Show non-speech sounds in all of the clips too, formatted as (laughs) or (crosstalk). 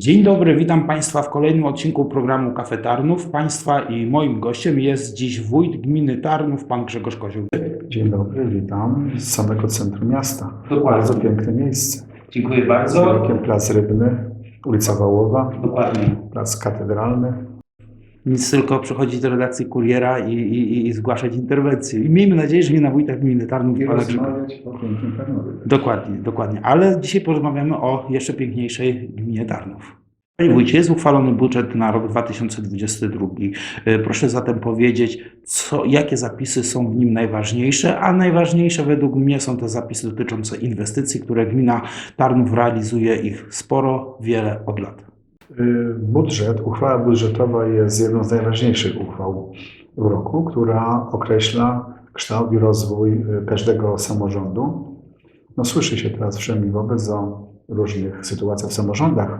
Dzień dobry, witam Państwa w kolejnym odcinku programu Kafe Tarnów. Państwa i moim gościem jest dziś wójt gminy Tarnów, pan Grzegorz Kozioł. Dzień dobry, witam z samego centrum miasta. Dokładnie. Bardzo piękne miejsce. Dziękuję Z bardzo. widokiem Plac Rybny, ulica Wałowa, Dokładnie. Plac Katedralny. Nic tylko przychodzić do redakcji kuriera i, i, i zgłaszać interwencje. I miejmy nadzieję, że nie na wójta gminy Tarnów, I rozmawiać o pięknym Tarnowie. Dokładnie, dokładnie. Ale dzisiaj porozmawiamy o jeszcze piękniejszej gminie Tarnów. Panie wójcie, jest uchwalony budżet na rok 2022. Y, Proszę zatem powiedzieć, co, jakie zapisy są w nim najważniejsze, a najważniejsze według mnie są te zapisy dotyczące inwestycji, które gmina Tarnów realizuje ich sporo, wiele od lat. Y, Budżet, uchwała budżetowa jest jedną z najważniejszych uchwał roku, która określa kształt i rozwój y, każdego samorządu. No, słyszy się teraz wszędzie wobec o różnych sytuacjach w samorządach,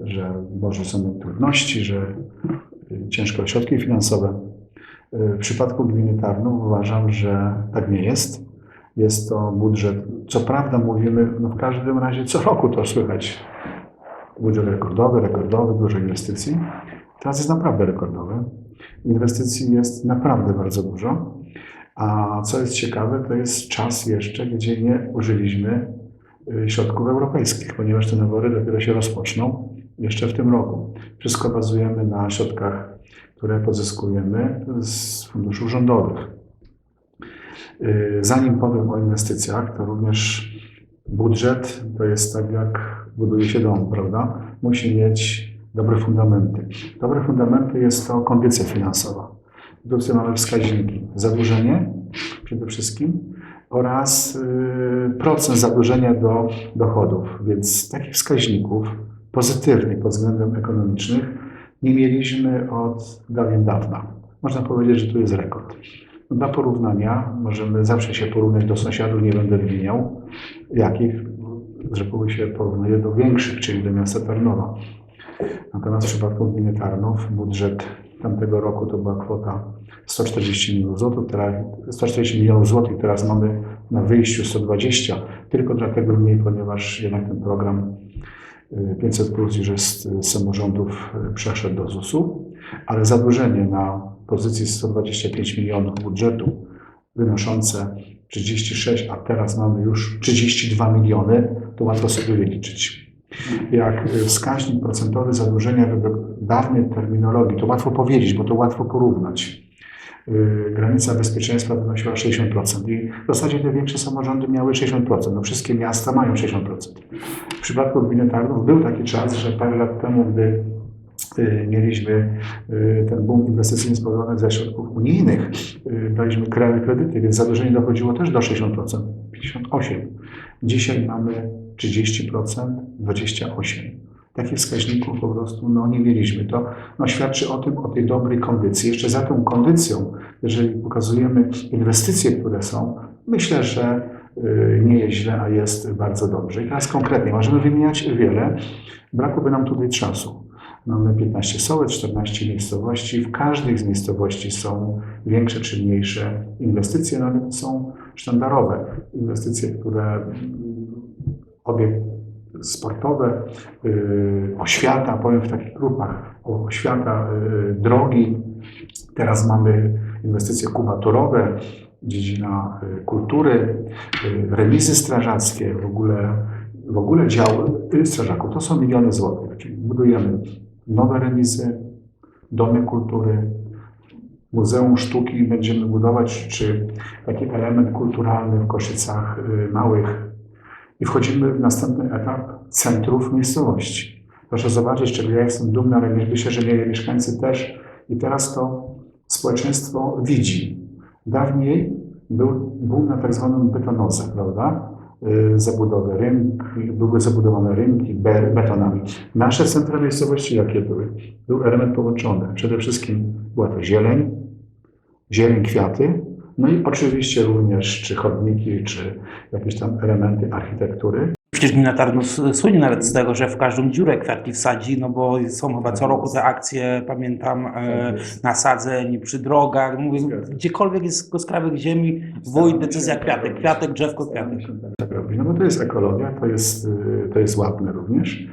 że może są trudności, że y, ciężko o środki finansowe. W przypadku gminy Tarnów uważam, że tak nie jest. Jest to budżet, co prawda mówimy, no w każdym razie co roku to słychać, budżet rekordowy, rekordowy, dużo inwestycji. Teraz jest naprawdę rekordowy. Inwestycji jest naprawdę bardzo dużo. A co jest ciekawe, to jest czas jeszcze, gdzie nie użyliśmy y, środków europejskich, ponieważ te nabory dopiero się rozpoczną jeszcze w tym roku. Wszystko bazujemy na środkach, które pozyskujemy z funduszy rządowych. Y, Zanim powiem o inwestycjach, to również budżet to jest tak, jak buduje się dom, prawda? Musi mieć dobre fundamenty. Dobre fundamenty jest to kondycja finansowa. Tutaj mamy wskaźniki. Zadłużenie przede wszystkim oraz y, procent zadłużenia do dochodów. Więc takich wskaźników pozytywnych pod względem ekonomicznych nie mieliśmy od dawien dawna. Można powiedzieć, że tu jest rekord. Dla porównania możemy zawsze się porównać do sąsiadów, nie będę wymieniał jakich, z się porównuje do większych, czyli do miasta Tarnowa. Natomiast w przypadku gminy Tarnów budżet tamtego roku to była kwota 140 milionów złotych, teraz, 140 milionów złotych, teraz mamy na wyjściu 120, tylko dlatego mniej, ponieważ jednak ten program y, 500 plus już jest z samorządów y, przeszedł do ZUS-u, ale zadłużenie na pozycji 125 milionów budżetu wynoszące 36, a teraz mamy już 32 miliony, to łatwo sobie wyliczyć. Jak y, wskaźnik procentowy zadłużenia według dawnej terminologii, to łatwo powiedzieć, bo to łatwo porównać. Y, Granica bezpieczeństwa wynosiła 60% i w zasadzie te większe samorządy miały 60%. No wszystkie miasta mają 60%. W przypadku gminy Tarnów był taki czas, że parę lat temu, gdy mieliśmy y, ten boom inwestycyjny spowodowany ze środków unijnych, y, daliśmy kre- kredyty, więc zadłużenie dochodziło też do 60%, 58%. Dzisiaj mamy 30%, 28%. Takich wskaźników po prostu no, nie mieliśmy. To no, świadczy o tym, o tej dobrej kondycji. Jeszcze za tą kondycją, jeżeli pokazujemy inwestycje, które są, myślę, że y, nie jest źle, a jest bardzo dobrze. I teraz konkretnie, możemy wymieniać wiele. Brakoby nam tutaj czasu. Mamy 15 sołec, 14 miejscowości. W każdej z miejscowości są większe czy mniejsze inwestycje, no ale są sztandarowe inwestycje, które mm, obiekt sportowe, y, oświata, powiem w takich grupach, oświata, y, drogi. Teraz mamy inwestycje kubaturowe, dziedzina y, kultury, y, remizy strażackie, w ogóle, w ogóle dział y, strażaków. To są miliony złotych. Czyli budujemy nowe remizy, domy kultury, Muzeum Sztuki będziemy budować, czy taki element kulturalny w Koszycach y, Małych. I wchodzimy w następny etap centrów miejscowości. Proszę zobaczyć, czego ja jestem dumny, ale myślę, że mieli mieszkańcy też. I teraz to społeczeństwo widzi. Dawniej był boom na tak zwaną betonozę, prawda? Y, Zabudowę rynki, były zabudowane rynki be- betonami. Nasze centra miejscowości jakie były? Był element połączony. Przede wszystkim była to zieleń, zieleń, kwiaty, no i oczywiście również czy chodniki, czy jakieś tam elementy architektury. Przecież gmina Tarnów słynie nawet z tego, że w każdą dziurę kwiatki wsadzi, no bo są chyba co roku te akcje, pamiętam, e, nasadzeń przy drogach, mówię, gdziekolwiek jest skrawek ziemi, wójt, decyzja kwiatek, kwiatek, drzewko, kwiatek. Tak robi. No bo to jest ekologia, to jest, y, to jest ładne również.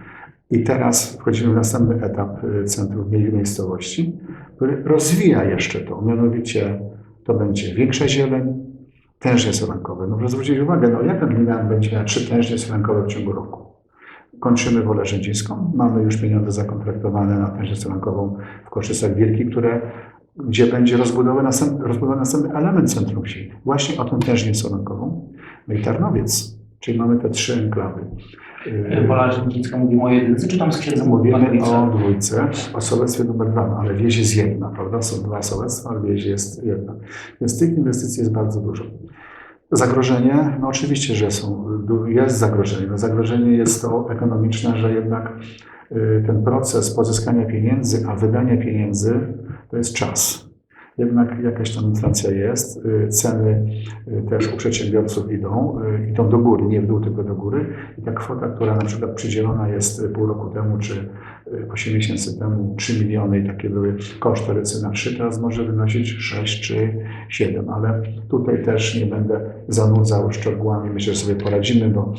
I teraz wchodzimy w następny etap y, centrum mie- miejscowości, który rozwija jeszcze to. Mianowicie to będzie większa zieleń, tężnie solankowe. No proszę zwrócić uwagę, no jaka gmina będzie miała trzy tężnie solankowe w ciągu roku? Kończymy Wolę Rzędzińską. Mamy już pieniądze zakontraktowane na tężę solankową w Koszysach Wielkich, które, gdzie będzie rozbudowany następny, rozbudowany następny element centrum wsi. Właśnie o tę tężnię solankową. No i Tarnowiec, czyli mamy te trzy enklawy. Wola Rzędzińska mówimy o jedynce, czy tam z księdzem Mówimy o dwójce, o sołectwie numer dwa, no, ale wieś jest jedna, prawda? Są dwa sołectwa, ale wieś jest jedna. Więc tych inwestycji jest bardzo dużo. Zagrożenie, no oczywiście, że są, jest zagrożenie. No zagrożenie jest to ekonomiczne, że jednak y, ten proces pozyskania pieniędzy, a wydania pieniędzy to jest czas. Jednak jakaś tam inflacja jest, y, ceny y, też u przedsiębiorców idą, y, idą do góry, nie w dół, tylko do góry. I ta kwota, która na przykład przydzielona jest pół roku temu, czy 8 miesięcy temu, 3 miliony i takie były koszty na 3, teraz może wynosić 6 czy 7, ale tutaj też nie będę zanudzał szczegółami, myślę, że sobie poradzimy, bo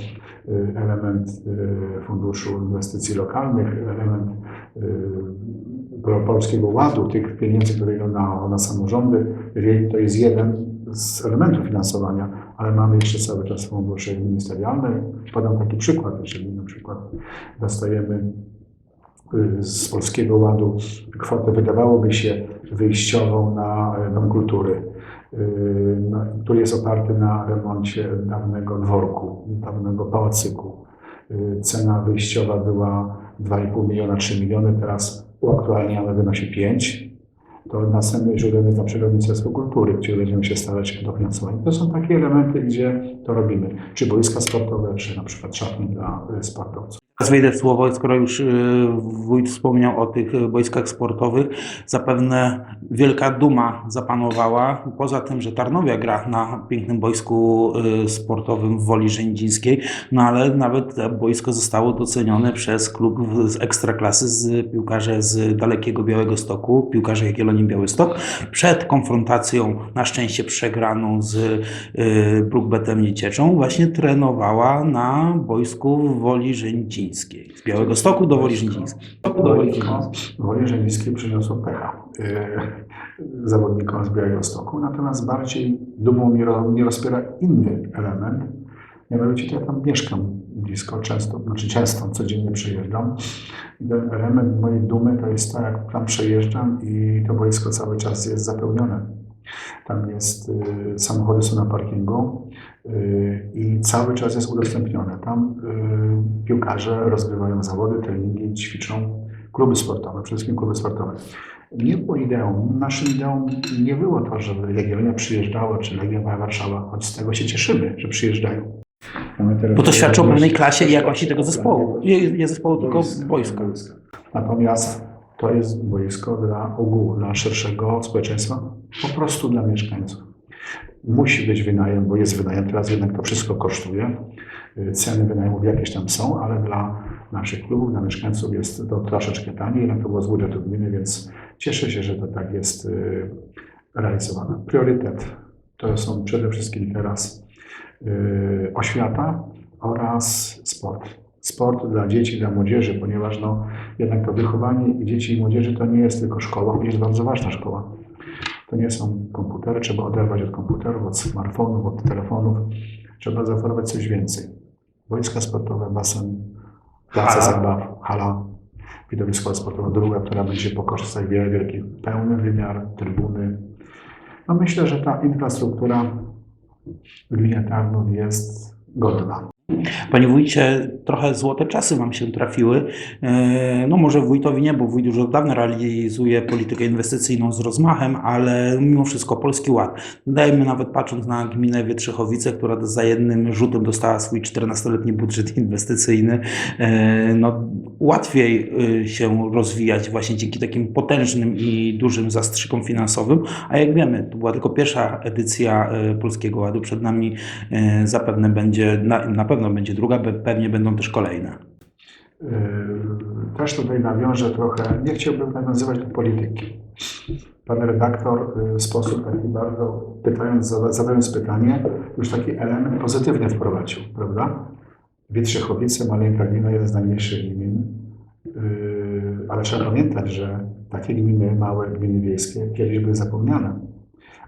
y, element y, Funduszu Inwestycji Lokalnych, element y, Polskiego Ładu, tych pieniędzy, które idą na, na samorządy, to jest jeden z elementów finansowania, ale mamy jeszcze cały czas fundusze ministerialne. Podam taki przykład, jeżeli na przykład dostajemy z Polskiego Ładu kwotę, wydawałoby się wyjściową na e, Dom Kultury, y, który jest oparty na remoncie dawnego dworku, dawnego pałacyku. Y, Cena wyjściowa była 2,5 miliona, 3 miliony, teraz uaktualniamy wynosi 5. To następne źródło jest na przykład Ministerstwo Kultury, gdzie będziemy się starać o dofinansowanie. To są takie elementy, gdzie to robimy. Czy boiska sportowe, czy na przykład szatnie dla y, sportowców. Teraz wejdę w słowo, skoro już y, wójt wspomniał o tych y, boiskach sportowych, zapewne wielka duma zapanowała. Poza tym, że Tarnowia gra na pięknym boisku y, sportowym w Woli Rzędzińskiej, no ale nawet boisko zostało docenione przez klub z ekstraklasy, z piłkarze z dalekiego Białego Stoku, piłkarze Jagiellonii Białystok, przed konfrontacją na szczęście przegraną z Brookbetem Niecieczą, właśnie trenowała na boisku w Woli Rzędzińskiej. Z Białego Stoku do Woli Rzędzińskiej. Do Woli Rzędzińskiej przyniosło pecha y, zawodnikom z Białego Stoku, natomiast bardziej dumą mnie, mnie rozpiera inny element. Mianowicie ja tam mieszkam blisko, często, znaczy często, codziennie przyjeżdżam. I ten element mojej dumy to jest to, jak tam przejeżdżam i to boisko cały czas jest zapełnione. Tam jest, y, samochody są na parkingu y, i cały czas jest udostępnione. Tam y, piłkarze rozgrywają zawody, treningi, ćwiczą kluby sportowe, przede wszystkim kluby sportowe. Nie było ideą, naszym ideą nie było to, żeby Legionia przyjeżdżała, czy Legia Warszawa, choć z tego się cieszymy, że przyjeżdżają. Bo to świadczy o pewnej klasie i jakości tego zespołu. Nie, nie zespołu, tylko boiska. Natomiast to jest boisko dla ogółu, dla szerszego społeczeństwa, po prostu dla mieszkańców. Musi być wynajem, bo jest wynajem, teraz jednak to wszystko kosztuje. Y, Ceny wynajmów jakieś tam są, ale dla naszych klubów, dla mieszkańców jest to troszeczkę taniej, jednak to było z budżetu gminy, więc cieszę się, że to tak jest y, realizowane. Priorytet to są przede wszystkim teraz y, oświata oraz sport. Sport dla dzieci, dla młodzieży, ponieważ no, jednak to wychowanie dzieci i młodzieży to nie jest tylko szkoła, jest bardzo ważna szkoła. To nie są komputery, trzeba oderwać od komputerów, od smartfonów, od telefonów. Trzeba zaoferować coś więcej. Wojska sportowe, basen, place zabaw, hala, widowisko sportowe, druga, która będzie po kosztach wiele wielkich, pełny wymiar, trybuny. No myślę, że ta infrastruktura w gminie Tarnów jest godna. Panie wójcie, trochę złote czasy Wam się trafiły. E, No może wójtowi nie, bo wójt już od dawna realizuje politykę inwestycyjną z rozmachem, ale mimo wszystko Polski Ład. Dajmy nawet patrząc na gminę Wietrzychowice, która za jednym rzutem dostała swój 14-letni budżet inwestycyjny, e, no łatwiej e, się rozwijać właśnie dzięki takim potężnym i dużym zastrzykom finansowym, a jak wiemy, to była tylko pierwsza edycja e, Polskiego Ładu, przed nami e, zapewne będzie, na, na pewno będzie druga, pewnie będą też kolejne. Yy, Też tutaj nawiążę trochę, nie chciałbym nawiązywać do polityki. Pan redaktor yy, w sposób taki bardzo, pytając, zada- zadając pytanie, już taki element pozytywny wprowadził, prawda? Wietrzechowice, maleńka gmina, jeden z najmniejszych gmin ale trzeba pamiętać, że takie gminy, małe gminy wiejskie kiedyś były zapomniane.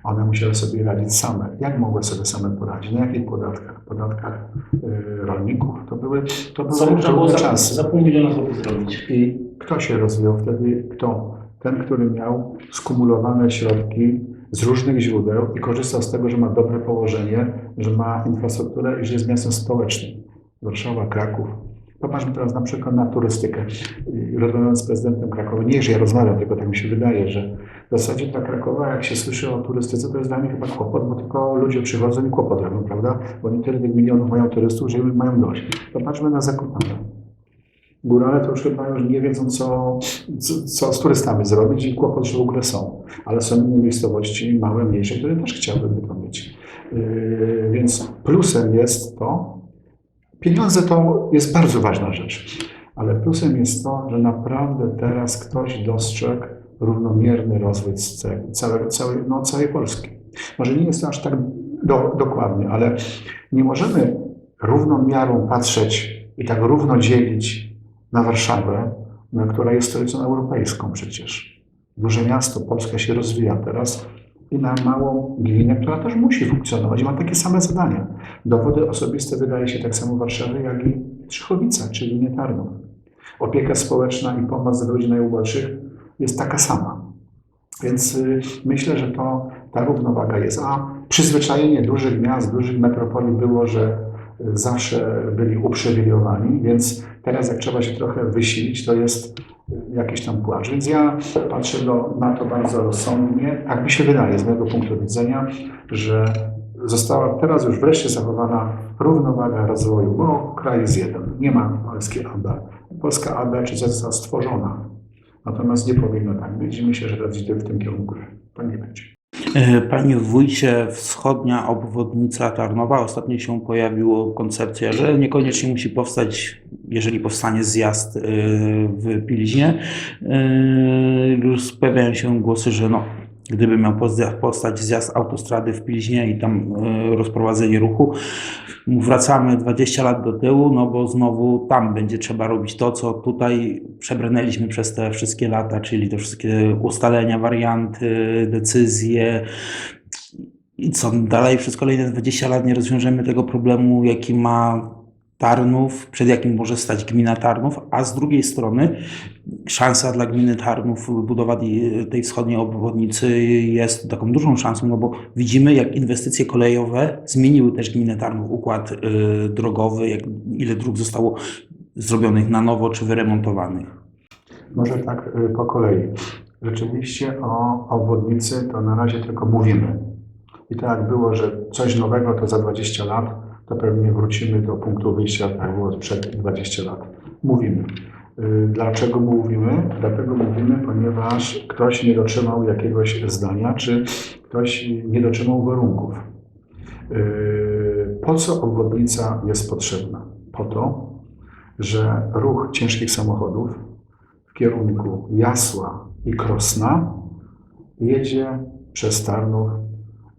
One musiały sobie radzić same. Jak mogły sobie same poradzić? Na jakich podatkach? Podatkach y, rolników. To były, to Co były można było za, czasy. za pół miliona złotych zrobić? I kto się rozwijał wtedy? Kto? Ten, który miał skumulowane środki z różnych źródeł i korzystał z tego, że ma dobre położenie, że ma infrastrukturę i że jest miastem społecznym. Warszawa, Kraków. Popatrzmy teraz na przykład na turystykę. I Rozmawiając z prezydentem Krakowa, nie, że ja rozmawiam, tylko tak mi się wydaje, że w zasadzie dla Krakowa, jak się słyszy o turystyce, to jest dla nich chyba kłopot, bo tylko ludzie przychodzą i kłopot robią, prawda? Bo oni tyle tych milionów mają turystów, że mają dość. Popatrzmy na Zakopane. Górale to już chyba już nie wiedzą, co, co, co z turystami zrobić i kłopot, że w ogóle są. Ale są inne miejscowości, małe, mniejsze, które też chciałyby to mieć. Yy, więc plusem jest to, pieniądze to jest bardzo ważna rzecz, ale plusem jest to, że naprawdę teraz ktoś dostrzegł równomierny rozwój c- całego, całej, no, całej Polski. Może nie jest to aż tak do, dokładnie, ale nie możemy równą miarą patrzeć i tak równo dzielić na Warszawę, no, która jest stolicą europejską przecież. Duże miasto, Polska się rozwija teraz i na małą gminę, która też musi funkcjonować i ma takie same zadania. Dowody osobiste wydaje się tak samo w Warszawie, jak i Trzychowica, czyli nie Tarnów. Opieka społeczna i pomoc dla ludzi najuboższych jest taka sama. Więc y, myślę, że to ta równowaga jest. A przyzwyczajenie dużych miast, dużych metropolii było, że y, zawsze byli uprzywilejowani, więc teraz jak trzeba się trochę wysilić, to jest y, jakiś tam płacz. Więc ja patrzę do, na to bardzo rozsądnie. Tak mi się wydaje z mojego punktu widzenia, że została teraz już wreszcie zachowana równowaga rozwoju, bo kraj jest jeden. Nie ma polskiej AB. Polska AB czy została stworzona. Natomiast nie powinno tak być i myślę, że idzie w tym kierunku, to nie będzie. E, Panie wójcie, wschodnia obwodnica Tarnowa. Ostatnio się pojawiła koncepcja, że niekoniecznie musi powstać, jeżeli powstanie zjazd e, w Pilźnie. E, Już pojawiają się głosy, że no, gdyby miał powstać zjazd autostrady w Pilźnie i tam e, rozprowadzenie ruchu, wracamy 20 lat do tyłu, no bo znowu tam będzie trzeba robić to, co tutaj przebrnęliśmy przez te wszystkie lata, czyli te wszystkie ustalenia, warianty, decyzje. I co dalej przez kolejne 20 lat nie rozwiążemy tego problemu, jaki ma Tarnów, przed jakim może stać gmina Tarnów, a z drugiej strony szansa dla gminy Tarnów, budowa tej- tej wschodniej obwodnicy jest taką dużą szansą, no bo widzimy, jak inwestycje kolejowe zmieniły też gminę Tarnów, układ y, drogowy, jak, ile dróg zostało zrobionych na nowo czy wyremontowanych. Może tak y, po kolei. Rzeczywiście o obwodnicy to na razie tylko mówimy. I tak było, że coś nowego to za 20 lat, to pewnie wrócimy do punktu wyjścia, tak było sprzed 20 lat. Mówimy. Y, Dlaczego mówimy? Dlatego mówimy, ponieważ ktoś nie dotrzymał jakiegoś zdania, czy ktoś nie dotrzymał warunków. Y, Po co obwodnica jest potrzebna? Po to, że ruch ciężkich samochodów w kierunku Jasła i Krosna jedzie przez Tarnów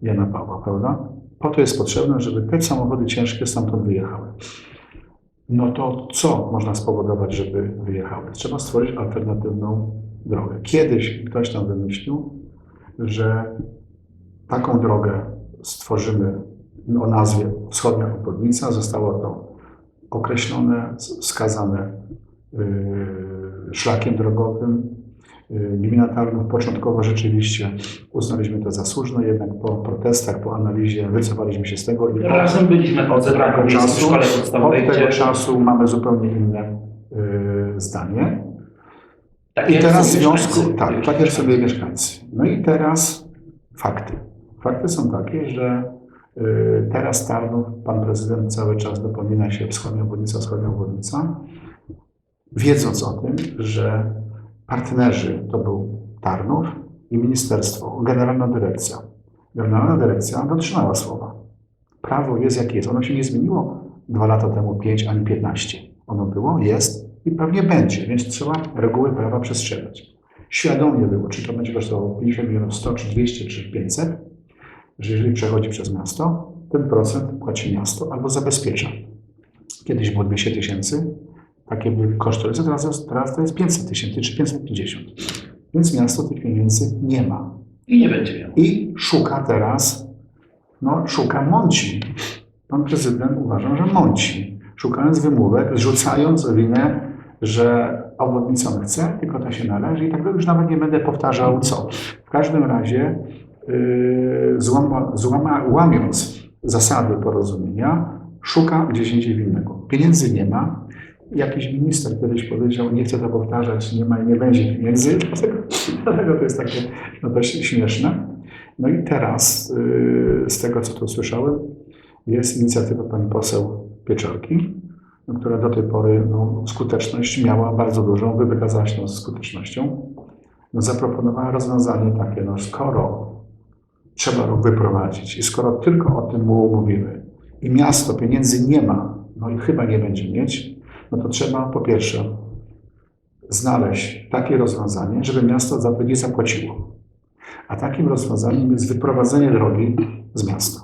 Jana Pawła, prawda? Po to jest potrzebne, żeby te samochody ciężkie stamtąd wyjechały. No to co można spowodować, żeby wyjechały? Trzeba stworzyć alternatywną drogę. Kiedyś ktoś tam wymyślił, że taką drogę stworzymy o nazwie Wschodnia Obwodnica. Zostało to określone, wskazane yy, szlakiem drogowym. Yy, Gmina Tarnów początkowo rzeczywiście uznaliśmy to za słuszne, jednak po protestach, po analizie wycofaliśmy się z tego i Razem byliśmy od tego czasu, od tego czasu mamy zupełnie inne yy, zdanie. tak I teraz w związku, tak, tak jak sobie mieszkańcy. No i teraz fakty. Fakty są takie, że y, teraz Tarnów, pan prezydent cały czas dopomina się wschodnia obwodnica, wschodnia obwodnica, wiedząc o tym, że partnerzy to był Tarnów i ministerstwo, generalna dyrekcja. Generalna dyrekcja dotrzymała słowa. Prawo jest jakie jest. Ono się nie zmieniło dwa lata temu, pięć ani piętnaście. Ono było, jest i pewnie będzie, więc trzeba reguły prawa przestrzegać. Świadomie było, czy to będzie kosztowało 50 milionów, 100, czy 200, czy 500, że jeżeli przechodzi przez miasto, ten procent płaci miasto albo zabezpiecza. Kiedyś było 200 tysięcy, takie były koszty, teraz, teraz to jest 500 tysięcy czy 550. Więc miasto tych pieniędzy nie ma. I nie będzie miał. I szuka teraz, no szuka mąci. Pan prezydent uważa, że mąci. Szukając wymówek, zrzucając winę, że obwodnicę on chce, tylko to się należy i tak już nawet nie będę powtarzał co. W każdym razie yy, złama, złama, łamiąc zasady porozumienia, szuka gdzieś indziej winnego. Pieniędzy nie ma. Jakiś minister kiedyś powiedział, nie chcę to powtarzać, nie ma i nie będzie pieniędzy, (laughs) dlatego, to jest takie no, dość śmieszne. No i teraz, yy, z tego co tu słyszałem, jest inicjatywa pani poseł Pieczorki, no, która do tej pory no, skuteczność miała bardzo dużą, wykazała się skutecznością. No, zaproponowała rozwiązanie takie, no skoro trzeba rok wyprowadzić i skoro tylko o tym mówimy i miasto pieniędzy nie ma, no i chyba nie będzie mieć, no to trzeba po pierwsze znaleźć takie rozwiązanie, żeby miasto za to nie zapłaciło. A takim rozwiązaniem jest wyprowadzenie drogi z miasta.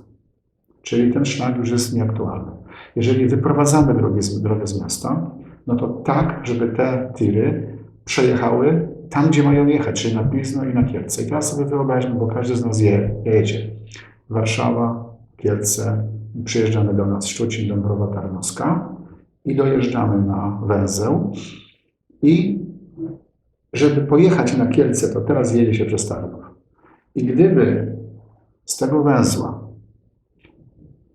Czyli ten szlak już jest nieaktualny. Jeżeli wyprowadzamy drogę z, drogę z miasta, no to tak, żeby te tiry przejechały tam, gdzie mają jechać, czyli na Pilzno i na Kielce. I teraz sobie wyobraźmy, bo każdy z nas je, jedzie. Warszawa, Kielce, przyjeżdżamy do nas Szczucin, Dąbrowa Tarnowska i dojeżdżamy na węzeł i żeby pojechać na Kielce, to teraz jedzie się przez Tarnów. I gdyby z tego węzła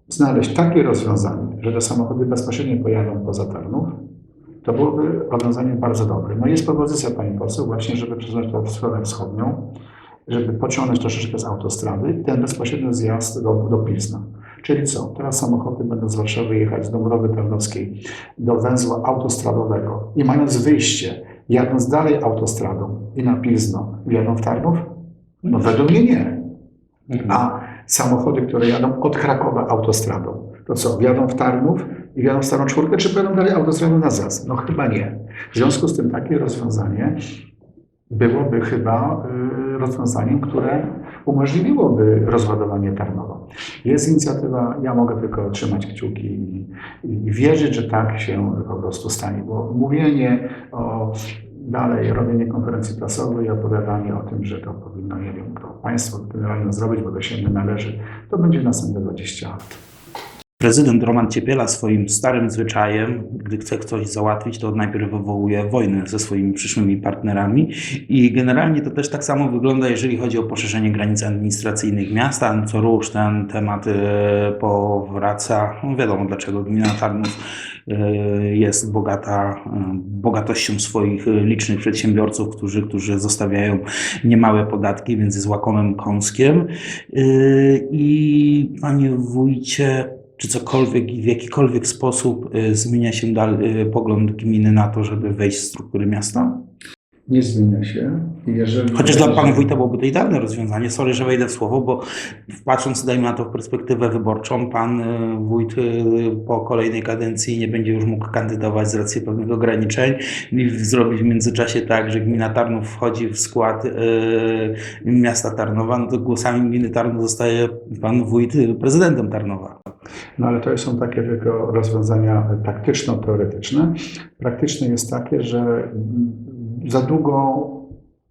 znaleźć takie rozwiązanie, że te samochody bezpośrednio pojadą poza Tarnów, to byłoby rozwiązaniem bardzo dobre. No jest propozycja pani poseł właśnie, żeby przesunąć to w stronę wschodnią, żeby pociągnąć troszeczkę z autostrady ten bezpośredni zjazd do, do Pilzna. Czyli co? Teraz samochody będą z Warszawy jechać z Dąbrowy Tarnowskiej do węzła autostradowego i mając wyjście, jadąc dalej autostradą i na Pilzno, wjadą w Tarnów? No według mnie nie. A samochody, które jadą od Krakowa autostradą, to co, wjadą w Tarnów i wjadą w Starą Czwórkę, czy pojadą dalej autostradą na Zas? No chyba nie. W związku z tym takie rozwiązanie byłoby chyba y, rozwiązaniem, które umożliwiłoby rozładowanie Tarnowa. Jest inicjatywa, ja mogę tylko trzymać kciuki i, i wierzyć, że tak się po prostu stanie, bo mówienie o dalej robienie konferencji prasowej i opowiadanie o tym, że to powinno, nie wiem, to państwo generalnie zrobić, bo to się nie należy, to będzie następne 20 lat. Prezydent Roman Ciepiela swoim starym zwyczajem, gdy chce coś załatwić, to najpierw wywołuje wojnę ze swoimi przyszłymi partnerami i generalnie to też tak samo wygląda, jeżeli chodzi o poszerzenie granic administracyjnych miasta. Co rusz ten temat e, powraca. No wiadomo dlaczego gmina Tarnów e, jest bogata e, bogatością swoich licznych przedsiębiorców, którzy, którzy zostawiają niemałe podatki, więc jest łakomym kąskiem. I panie wójcie, czy cokolwiek i w jakikolwiek sposób y, zmienia się y, pogląd gminy na to, żeby wejść w struktury miasta? Nie zmienia się. Jeżeli Chociaż dla pana wójta byłoby to idealne rozwiązanie. Sorry, że wejdę w słowo, bo patrząc, dajmy na to w perspektywę wyborczą, pan y, wójt y, po kolejnej kadencji nie będzie już mógł kandydować z racji pewnych ograniczeń i zrobić w międzyczasie tak, że gmina Tarnów wchodzi w skład y, miasta Tarnowa, no to głosami gminy Tarnów zostaje pan wójt y, prezydentem Tarnowa. No ale to są takie tylko rozwiązania taktyczno-teoretyczne. Praktyczne jest takie, że za długo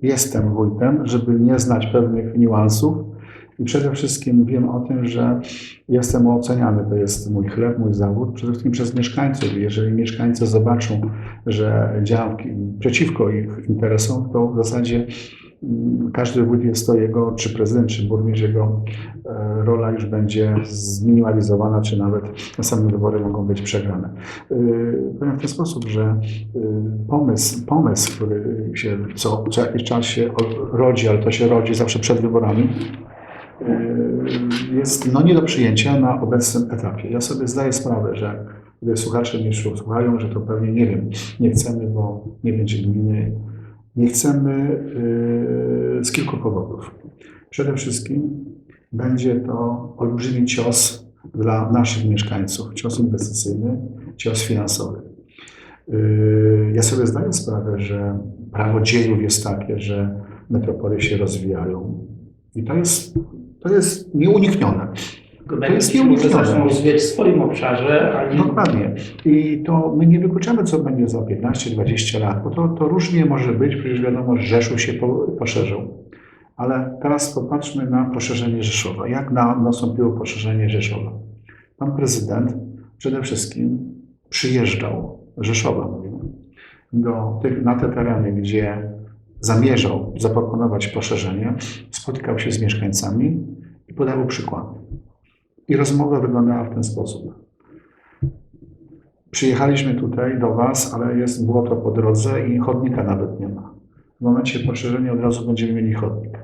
jestem wójtem, żeby nie znać pewnych niuansów. I przede wszystkim wiem o tym, że jestem oceniany, to jest mój chleb, mój zawód, przede wszystkim przez mieszkańców. Jeżeli mieszkańcy zobaczą, że działam przeciwko ich interesom, to w zasadzie każdy wójt jest to jego, czy prezydent, czy burmistrz, jego e, rola już będzie zminimalizowana, czy nawet na same wybory mogą być przegrane. Yy, Powiem w ten sposób, że yy, pomysł, pomysł który się co, co jakiś czas się rodzi, ale to się rodzi zawsze przed wyborami, jest no, nie do przyjęcia na obecnym etapie. Ja sobie zdaję sprawę, że gdy słuchacze mnie słuchają, że to pewnie nie wiem, nie chcemy, bo nie będzie gminy. Nie chcemy yy, z kilku powodów. Przede wszystkim będzie to olbrzymi cios dla naszych mieszkańców, cios inwestycyjny, cios finansowy. Yy, Ja sobie zdaję sprawę, że prawo dziejów jest takie, że metropolie się rozwijają i to jest, to jest nieuniknione. Nieuniknione. zaczną rozwijać w swoim obszarze, a nie... Dokładnie. I to my nie wykluczamy, co będzie za 15-20 lat, bo to, to różnie może być, przecież wiadomo, że Rzeszów się po, poszerzył. Ale teraz popatrzmy na poszerzenie Rzeszowa. Jak na, nastąpiło poszerzenie Rzeszowa? Pan prezydent przede wszystkim przyjeżdżał, Rzeszowa mówimy, do tych, na te tereny, gdzie zamierzał zaproponować poszerzenie, spotykał się z mieszkańcami i podawał przykłady. I rozmowa wyglądała w ten sposób. Przyjechaliśmy tutaj do Was, ale jest błoto po drodze i chodnika nawet nie ma. W momencie poszerzenia od razu będziemy mieli chodnik.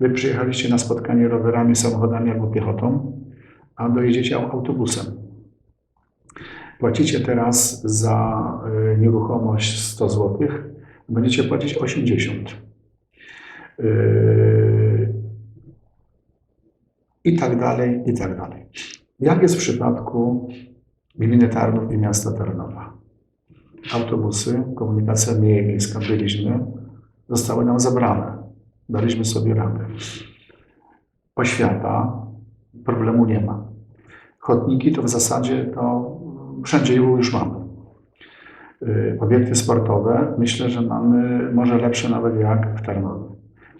Wy przyjechaliście na spotkanie rowerami, samochodami albo piechotą, a dojedziecie au- autobusem. Płacicie teraz za y, nieruchomość 100 zł, będziecie płacić 80. Y, I tak dalej, i tak dalej. Jak jest w przypadku gminy Tarnów i miasta Tarnowa? Autobusy, komunikacja mie- miejska, byliśmy, zostały nam zabrane. Daliśmy sobie radę. Oświata, problemu nie ma. Chodniki to w zasadzie to wszędzie już mamy. Y, Obiekty sportowe myślę, że mamy może lepsze nawet jak w Tarnowie.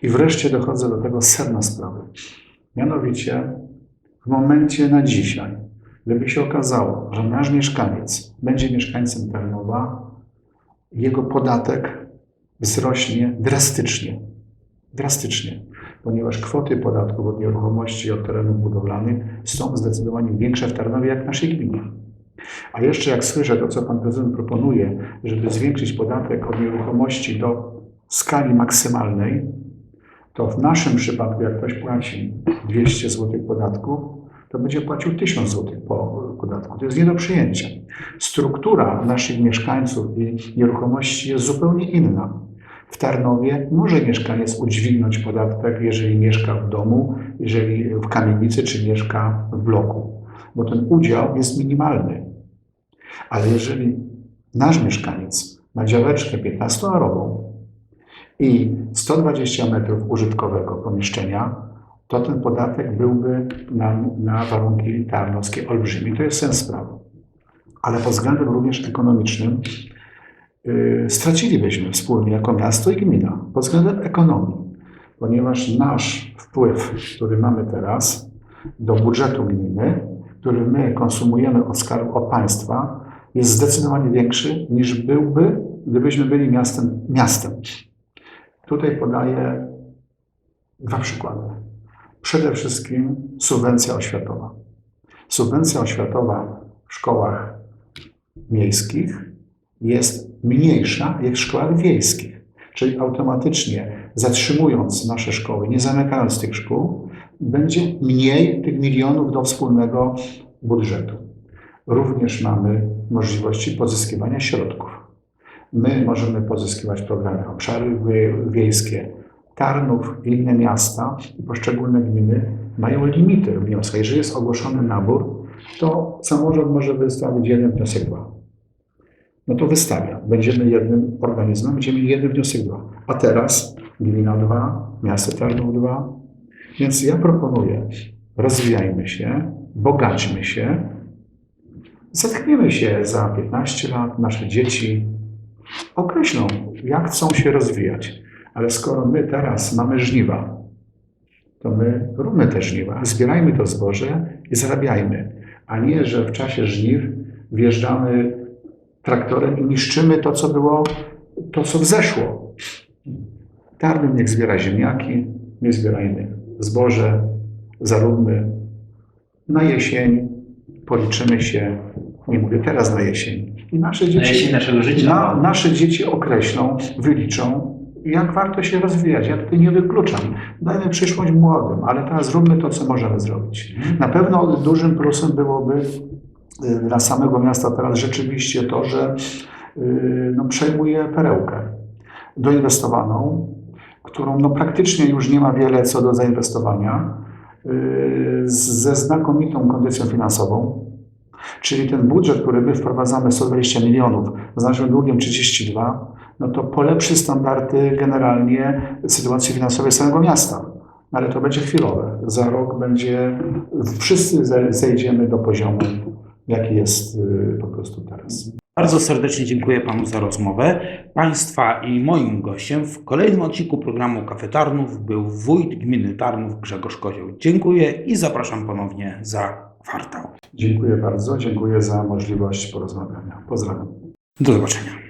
I wreszcie dochodzę do tego sedna sprawy. Mianowicie w momencie na dzisiaj, gdyby się okazało, że nasz mieszkaniec będzie mieszkańcem Tarnowa, jego podatek wzrośnie drastycznie. Drastycznie, ponieważ kwoty podatków od nieruchomości i od terenów budowlanych są zdecydowanie większe w Tarnowie jak w naszej gminie. A jeszcze jak słyszę to, co pan prezydent proponuje, żeby zwiększyć podatek od nieruchomości do skali maksymalnej, to w naszym przypadku, jak ktoś płaci 200 zł podatku, to będzie płacił 1000 zł po podatku. To jest nie do przyjęcia. Struktura naszych mieszkańców i nieruchomości jest zupełnie inna. W Tarnowie może mieszkaniec udźwignąć podatek, jeżeli mieszka w domu, jeżeli w kamienicy, czy mieszka w bloku, bo ten udział jest minimalny. Ale jeżeli nasz mieszkaniec ma działeczkę 15-arową i 120 metrów użytkowego pomieszczenia, to ten podatek byłby na, na warunki tarnowskie olbrzymi. To jest sens sprawy. Ale pod względem również ekonomicznym yy, stracilibyśmy wspólnie jako miasto i gmina pod względem ekonomii, ponieważ nasz wpływ, który mamy teraz do budżetu gminy, który my konsumujemy od skarbu od państwa, jest zdecydowanie większy niż byłby, gdybyśmy byli miastem. miastem. Tutaj podaję dwa przykłady. Przede wszystkim subwencja oświatowa. Subwencja oświatowa w szkołach miejskich jest mniejsza jak w szkołach wiejskich. Czyli automatycznie zatrzymując nasze szkoły, nie zamykając tych szkół, będzie mniej tych milionów do wspólnego budżetu. Również mamy możliwości pozyskiwania środków. My możemy pozyskiwać programy obszary wie- wiejskie. Tarnów inne miasta i poszczególne gminy mają limity wniosku. Jeżeli jest ogłoszony nabór, to samorząd może wystawić jeden wniosek dwa. No to wystawia. Będziemy jednym organizmem, będziemy jeden wniosek dwa. A teraz gmina dwa, miasto Tarnów dwa. Więc ja proponuję, rozwijajmy się, bogaćmy się, zetkniemy się za 15 lat, nasze dzieci określą, jak chcą się rozwijać. Ale skoro my teraz mamy żniwa, to my róbmy te żniwa, zbierajmy to zboże i zarabiajmy, a nie, że w czasie żniw wjeżdżamy traktorem i niszczymy to, co było, to, co wzeszło. Tarnym niech zbiera ziemniaki, my zbierajmy zboże, zaróbmy. Na jesień policzymy się, nie mówię teraz na jesień, i nasze Na dzieci jesień naszego życia. na, nasze dzieci określą, wyliczą, jak warto się rozwijać. Ja tutaj nie wykluczam. Dajmy przyszłość młodym, ale teraz zróbmy to, co możemy zrobić. Na pewno dużym plusem byłoby y, dla samego miasta teraz rzeczywiście to, że y, no, przejmuje perełkę doinwestowaną, którą no, praktycznie już nie ma wiele co do zainwestowania, y, ze znakomitą kondycją finansową. Czyli ten budżet, który my wprowadzamy 120 milionów, z naszym długiem 32, no to polepszy standardy generalnie sytuacji finansowej samego miasta. ale to będzie chwilowe. Za rok będzie, wszyscy ze- zejdziemy do poziomu, jaki jest y, po prostu teraz. Bardzo serdecznie dziękuję Panu za rozmowę. Państwa i moim gościem w kolejnym odcinku programu Kafe Tarnów był wójt gminy Tarnów Grzegorz Kozioł. Dziękuję i zapraszam ponownie za kwartał. Dziękuję bardzo, dziękuję za możliwość porozmawiania. Pozdrawiam. Do zobaczenia.